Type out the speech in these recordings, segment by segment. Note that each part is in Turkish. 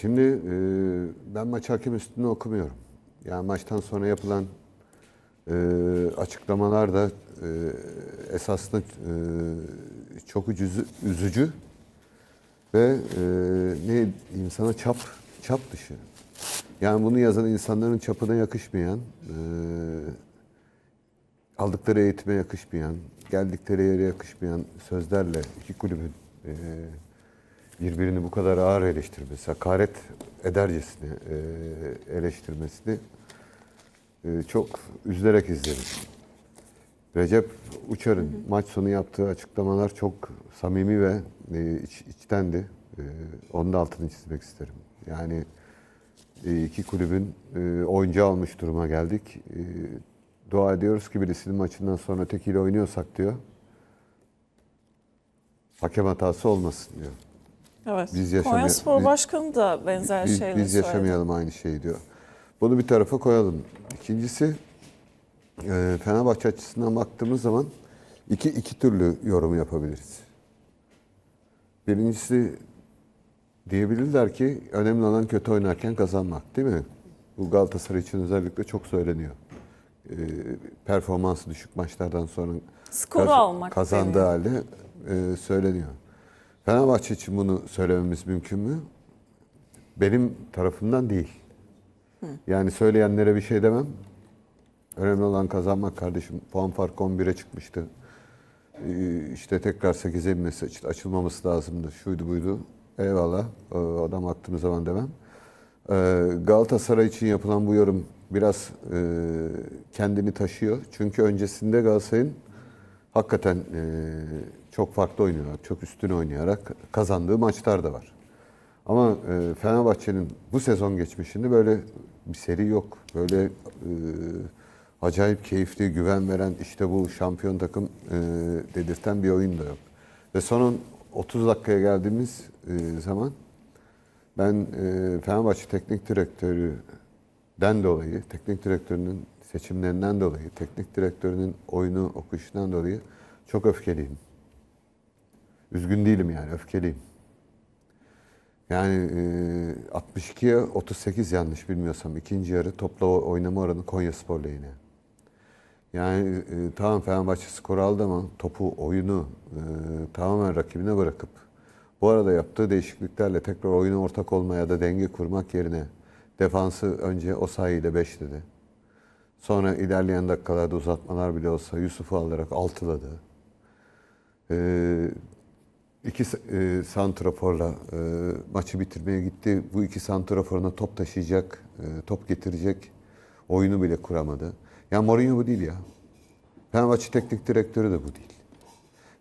Şimdi e, ben maç hakem üstünde okumuyorum. Yani maçtan sonra yapılan e, açıklamalar da e, esasında e, çok üzücü, üzücü ve e, ne diyeyim sana çap çap dışı. Yani bunu yazan insanların çapına yakışmayan, e, aldıkları eğitime yakışmayan, geldikleri yere yakışmayan sözlerle iki kulübün e, birbirini bu kadar ağır eleştirmesi, hakaret edercesine e, eleştirmesini e, çok üzülerek izledim. Recep Uçar'ın maç sonu yaptığı açıklamalar çok samimi ve e, iç, içtendi. E, onun da altını çizmek isterim. Yani e, iki kulübün e, oyuncu almış duruma geldik. E, dua ediyoruz ki birisinin maçından sonra tekiyle oynuyorsak diyor. Hakem hatası olmasın diyor. Evet. Biz Konya Spor Başkanı da benzer Biz, şeyleri biz söyledi. yaşamayalım aynı şeyi diyor. Bunu bir tarafa koyalım. İkincisi e, Fenerbahçe açısından baktığımız zaman iki, iki türlü yorum yapabiliriz. Birincisi diyebilirler ki önemli olan kötü oynarken kazanmak değil mi? Bu Galatasaray için özellikle çok söyleniyor. E, performansı düşük maçlardan sonra Skoru almak kazandığı deniyor. halde e, söyleniyor. Fenerbahçe için bunu söylememiz mümkün mü? Benim tarafımdan değil. Yani söyleyenlere bir şey demem. Önemli olan kazanmak kardeşim. Puan farkı 11'e çıkmıştı. Ee, İşte tekrar 8'e inmesi, açılmaması lazımdı. Şuydu buydu. Eyvallah. Ee, Adam attığımız zaman demem. Ee, Galatasaray için yapılan bu yorum biraz e, kendini taşıyor. Çünkü öncesinde Galatasaray'ın hakikaten e, çok farklı oynayarak, çok üstün oynayarak kazandığı maçlar da var. Ama e, Fenerbahçe'nin bu sezon geçmişinde böyle bir seri yok. Böyle e, acayip keyifli, güven veren işte bu şampiyon takım e, dedirten bir oyun da yok. Ve son 30 dakikaya geldiğimiz e, zaman ben e, Fenerbahçe teknik direktörüden dolayı, teknik direktörünün seçimlerinden dolayı, teknik direktörünün oyunu okuyuşundan dolayı çok öfkeliyim. Üzgün değilim yani, öfkeliyim. Yani e, 62'ye 38 yanlış bilmiyorsam ikinci yarı topla oynama oranı Konya Spor lehine. Yani e, tamam Fenerbahçe skor aldı ama topu, oyunu e, tamamen rakibine bırakıp bu arada yaptığı değişikliklerle tekrar oyuna ortak olmaya da denge kurmak yerine defansı önce o sayıyla 5 dedi. Sonra ilerleyen dakikalarda uzatmalar bile olsa Yusuf'u alarak altıladı. Ee, iki e, santraforla e, maçı bitirmeye gitti. Bu iki santraforuna top taşıyacak, e, top getirecek oyunu bile kuramadı. Ya Mourinho bu değil ya. Fenerbahçe teknik direktörü de bu değil.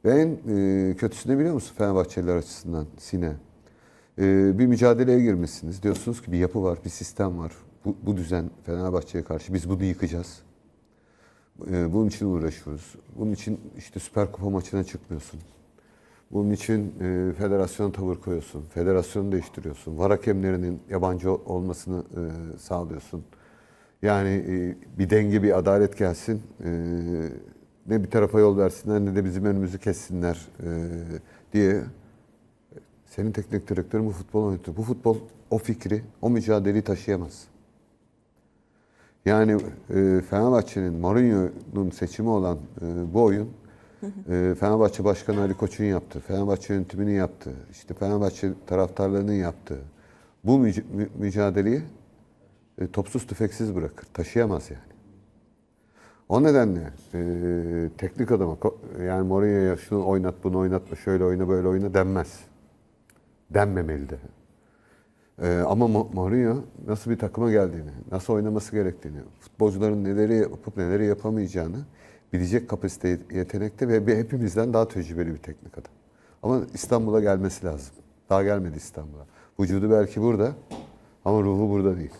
Ve en e, kötüsü ne biliyor musun Fenerbahçeliler açısından Sine? E, bir mücadeleye girmişsiniz. Diyorsunuz ki bir yapı var, bir sistem var. Bu, bu düzen Fenerbahçe'ye karşı. Biz bunu yıkacağız. E, bunun için uğraşıyoruz. Bunun için işte Süper Kupa maçına çıkmıyorsun. Bunun için e, federasyona tavır koyuyorsun. Federasyonu değiştiriyorsun. Var hakemlerinin yabancı olmasını e, sağlıyorsun. Yani e, bir denge, bir adalet gelsin. E, ne bir tarafa yol versinler ne de bizim önümüzü kessinler e, diye senin teknik direktörün bu futbol oynatıyor. Bu futbol o fikri, o mücadeleyi taşıyamaz. Yani e, Fenerbahçe'nin Mourinho'nun seçimi olan e, bu oyun e, Fenerbahçe Başkanı Ali Koç'un yaptığı, Fenerbahçe yönetiminin yaptığı, işte Fenerbahçe taraftarlarının yaptığı bu müc- mü- mücadeleyi e, topsuz tüfeksiz bırakır. Taşıyamaz yani. O nedenle e, teknik adama yani Mourinho'ya şunu oynat bunu oynatma şöyle oyna böyle oyna denmez. Denmemeli de. Ee, ama Mo- Mourinho nasıl bir takıma geldiğini, nasıl oynaması gerektiğini, futbolcuların neleri yapıp neleri yapamayacağını bilecek kapasite yetenekte ve hepimizden daha tecrübeli bir teknik adam. Ama İstanbul'a gelmesi lazım. Daha gelmedi İstanbul'a. Vücudu belki burada ama ruhu burada değil.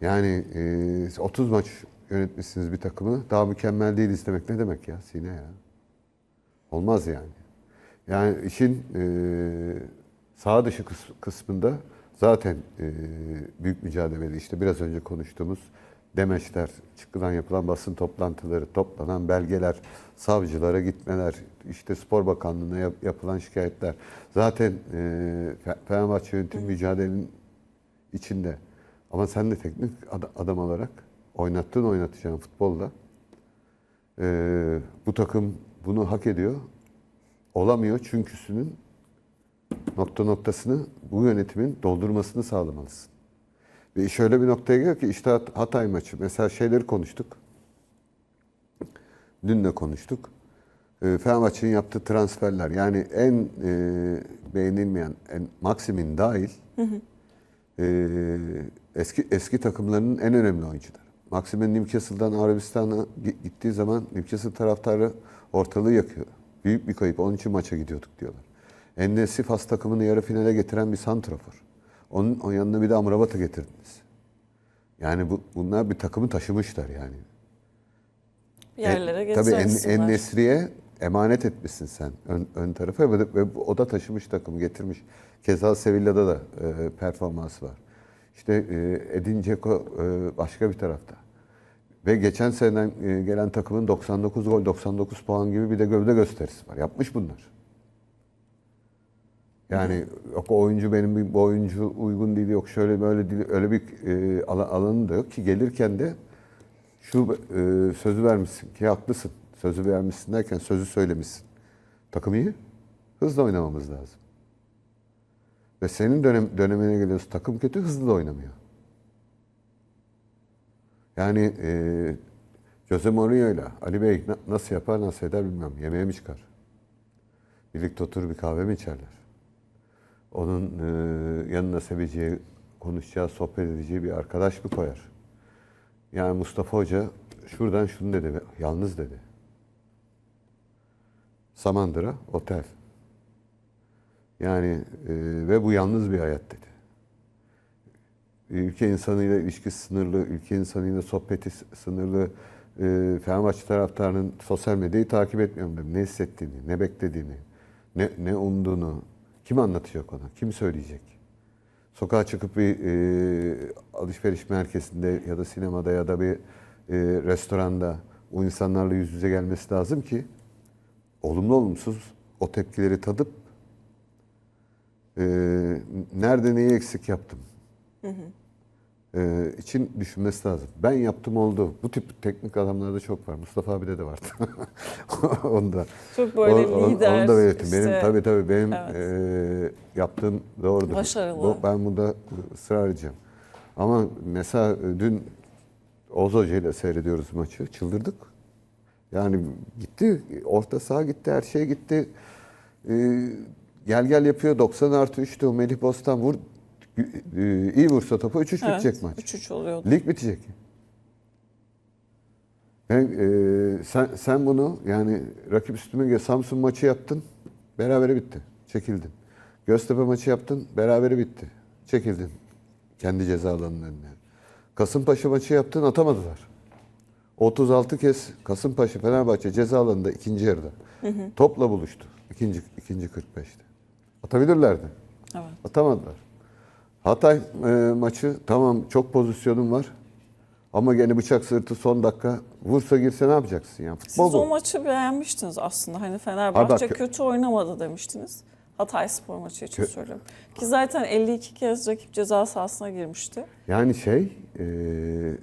Yani e, 30 maç yönetmişsiniz bir takımı. Daha mükemmel değiliz demek ne demek ya Sine ya? Olmaz yani. Yani işin e, sağ dışı kıs- kısmında zaten e, büyük mücadeleli işte biraz önce konuştuğumuz demeçler, çıkılan yapılan basın toplantıları, toplanan belgeler, savcılara gitmeler, işte Spor Bakanlığı'na yap- yapılan şikayetler. Zaten e, Fe- Fenerbahçe yönetim mücadelenin içinde. Ama sen de teknik ad- adam olarak oynattığın oynatacağın futbolla e, bu takım bunu hak ediyor. Olamıyor çünküsünün nokta noktasını bu yönetimin doldurmasını sağlamalısın. Ve şöyle bir noktaya geliyor ki işte Hat- Hatay maçı. Mesela şeyleri konuştuk. Dün de konuştuk. E, Fenerbahçe'nin yaptığı transferler yani en e, beğenilmeyen, en Maximin dahil e, eski eski takımlarının en önemli oyuncuları. Maximin Newcastle'dan Arabistan'a gi- gittiği zaman Newcastle taraftarı ortalığı yakıyor. Büyük bir kayıp. Onun için maça gidiyorduk diyorlar. Ennesi Fas takımını yarı finale getiren bir santrafor. Onun, onun yanına bir de Amrabat'ı getirdiniz. Yani bu, bunlar bir takımı taşımışlar yani. Yerlere E, Tabii en, en Nesri'ye emanet etmişsin sen ön, ön tarafa ve, ve o da taşımış takımı getirmiş. Keza Sevilla'da da e, performansı var. İşte e, Edin Dzeko e, başka bir tarafta. Ve geçen seneden e, gelen takımın 99 gol 99 puan gibi bir de gövde gösterisi var. Yapmış bunlar. Yani yok oyuncu benim bu oyuncu uygun değil yok şöyle böyle değil öyle bir e, ala- alanı da yok ki gelirken de şu e, sözü vermişsin ki haklısın. Sözü vermişsin derken sözü söylemişsin. Takım iyi. Hızlı oynamamız lazım. Ve senin dönem, dönemine geliyorsun. Takım kötü hızlı da oynamıyor. Yani e, Jose Mourinho ile Ali Bey na- nasıl yapar nasıl eder bilmem. Yemeğe mi çıkar? Birlikte oturur bir kahve mi içerler? Onun e, yanına seveceği, konuşacağı, sohbet edeceği bir arkadaş mı koyar? Yani Mustafa Hoca şuradan şunu dedi, yalnız dedi. Samandıra, otel. Yani e, ve bu yalnız bir hayat dedi. Ülke insanıyla ilişkisi sınırlı, ülke insanıyla sohbeti sınırlı. E, Fenerbahçe taraftarının sosyal medyayı takip etmiyorum dedim. Ne hissettiğini, ne beklediğini, ne, ne umduğunu, kim anlatacak ona, kim söyleyecek? Sokağa çıkıp bir e, alışveriş merkezinde ya da sinemada ya da bir e, restoranda o insanlarla yüz yüze gelmesi lazım ki olumlu olumsuz o tepkileri tadıp e, nerede neyi eksik yaptım e, için düşünmesi lazım. Ben yaptım oldu. Bu tip teknik adamlarda çok var. Mustafa abide de vardı. Onda. Çok böyle O- lider. Onu da belirttim. Benim işte- tabii tabii benim Evet. e, yaptığım doğrudur. Başarılı. Ben bunda ısrar edeceğim. Ama mesela dün Oğuz Hoca ile seyrediyoruz maçı. Çıldırdık. Yani gitti. Orta saha gitti. Her şey gitti. E, gel gel yapıyor. 90 artı 3'tü. O Melih Bostan vur. E, iyi vursa topu 3-3 Evet, bitecek maç. 3-3 oluyordu. Lig bitecek. Yani, e, sen, sen bunu yani rakip üstüme Samsun maçı yaptın. Berabere bitti. Çekildin. Göztepe maçı yaptın. Berabere bitti. Çekildin. Kendi ceza alanının önüne. Kasımpaşa maçı yaptın atamadılar. 36 kez Kasımpaşa Fenerbahçe ceza alanında ikinci yarıda. Topla buluştu. İkinci, ikinci 45'te. Atabilirlerdi. Evet. Atamadılar. Hatay e, maçı tamam çok pozisyonun var. Ama gene bıçak sırtı son dakika vursa girse ne yapacaksın yani? Siz Futbol bu. o maçı beğenmiştiniz aslında. Hani Fenerbahçe Abi bak- kötü oynamadı demiştiniz. Hatay Spor maçı için söylüyorum. Ki zaten 52 kez rakip ceza sahasına girmişti. Yani şey e,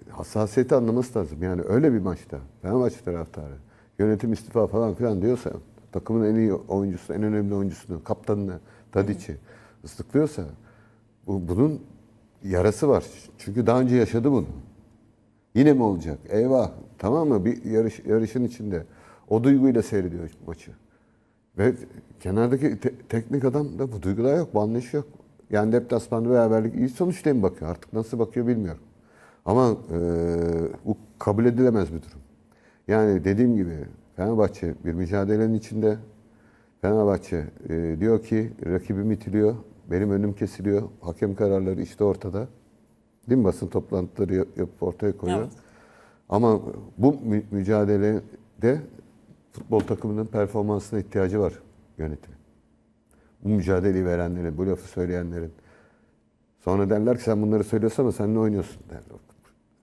hassasiyeti anlaması lazım. Yani öyle bir maçta Fenerbahçe taraftarı yönetim istifa falan filan diyorsa takımın en iyi oyuncusu, en önemli oyuncusunu, kaptanını, Tadic'i ıslıklıyorsa bu, bunun yarası var. Çünkü daha önce yaşadı bunu. Yine mi olacak? Eyvah. Tamam mı? Bir yarış, yarışın içinde. O duyguyla seyrediyor maçı. Ve kenardaki te- teknik adam da bu duygular yok, bu anlayış yok. Yani deplasmanda beraberlik iyi sonuç diye mi bakıyor? Artık nasıl bakıyor bilmiyorum. Ama e, bu kabul edilemez bir durum. Yani dediğim gibi Fenerbahçe bir mücadelenin içinde. Fenerbahçe e, diyor ki rakibim itiliyor, benim önüm kesiliyor. Hakem kararları işte ortada. Değil mi? Basın toplantıları yap- yapıp ortaya koyuyor. Evet. Ama bu mü- mücadelede futbol takımının performansına ihtiyacı var yönetimin. Bu mücadeleyi verenlerin, bu lafı söyleyenlerin. Sonra derler ki sen bunları söylüyorsan ama sen ne oynuyorsun derler.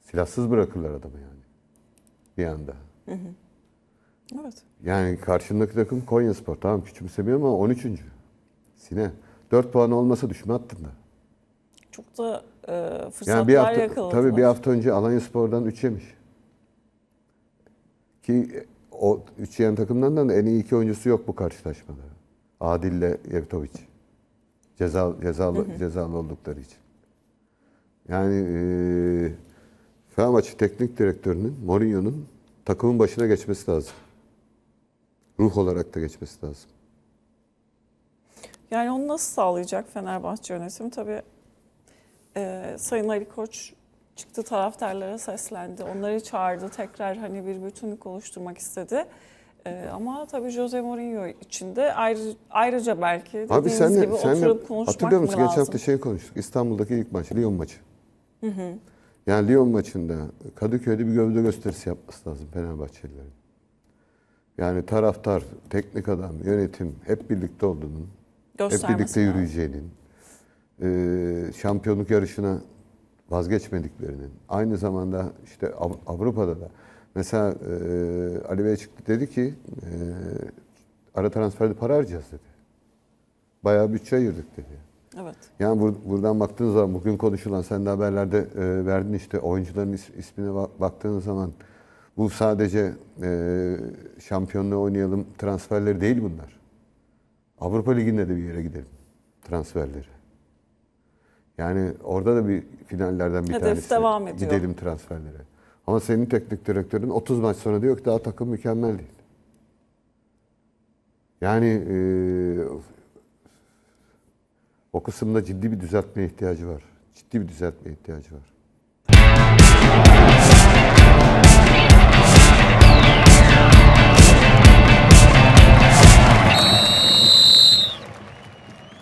Silahsız bırakırlar adamı yani. Bir anda. Evet. Yani karşındaki takım Konya Spor. Tamam küçümsemiyorum ama 13. Sine. 4 puan olmasa düşme hattında. Çok da e, fırsatlar Yani bir hafta, yakaladılar. tabii bir hafta önce Alanya Spor'dan 3 yemiş. Ki o 3 yiyen takımdan da en iyi iki oyuncusu yok bu karşılaşmada. Adil ile Yevtovic. Ceza, cezalı, cezalı oldukları için. Yani eee Fenerbahçe teknik direktörünün, Mourinho'nun takımın başına geçmesi lazım. Ruh olarak da geçmesi lazım. Yani onu nasıl sağlayacak Fenerbahçe yönetimi? Tabii e, Sayın Ali Koç çıktı taraftarlara seslendi. Onları çağırdı. Tekrar hani bir bütünlük oluşturmak istedi. E, ama tabii Jose Mourinho için de ayrı, ayrıca belki Abi dediğiniz sen de, gibi sen de oturup konuşmak hatırlıyor mı musun? Geçen lazım? hafta şey konuştuk. İstanbul'daki ilk maç, Lyon maçı. Yani Lyon maçında Kadıköy'de bir gövde gösterisi yapması lazım Fenerbahçelilerin. Yani taraftar, teknik adam, yönetim hep birlikte olduğunun, hep birlikte lazım. yürüyeceğinin, eee, şampiyonluk yarışına vazgeçmediklerinin, aynı zamanda işte Av- Avrupa'da da mesela eee, Ali Bey çıktı dedi ki eee, ara transferde para harcayacağız dedi. Bayağı bütçe ayırdık dedi. Evet. Yani bur- buradan baktığınız zaman bugün konuşulan sen de haberlerde e, verdin işte oyuncuların is- ismine bak- baktığınız zaman bu sadece e, şampiyonluğu oynayalım transferleri değil bunlar. Avrupa Ligi'nde de bir yere gidelim transferleri. Yani orada da bir finallerden bir Hedef tanesi devam ediyor. gidelim transferlere. Ama senin teknik direktörün 30 maç sonra diyor ki daha takım mükemmel değil. Yani e, o kısımda ciddi bir düzeltmeye ihtiyacı var. Ciddi bir düzeltmeye ihtiyacı var.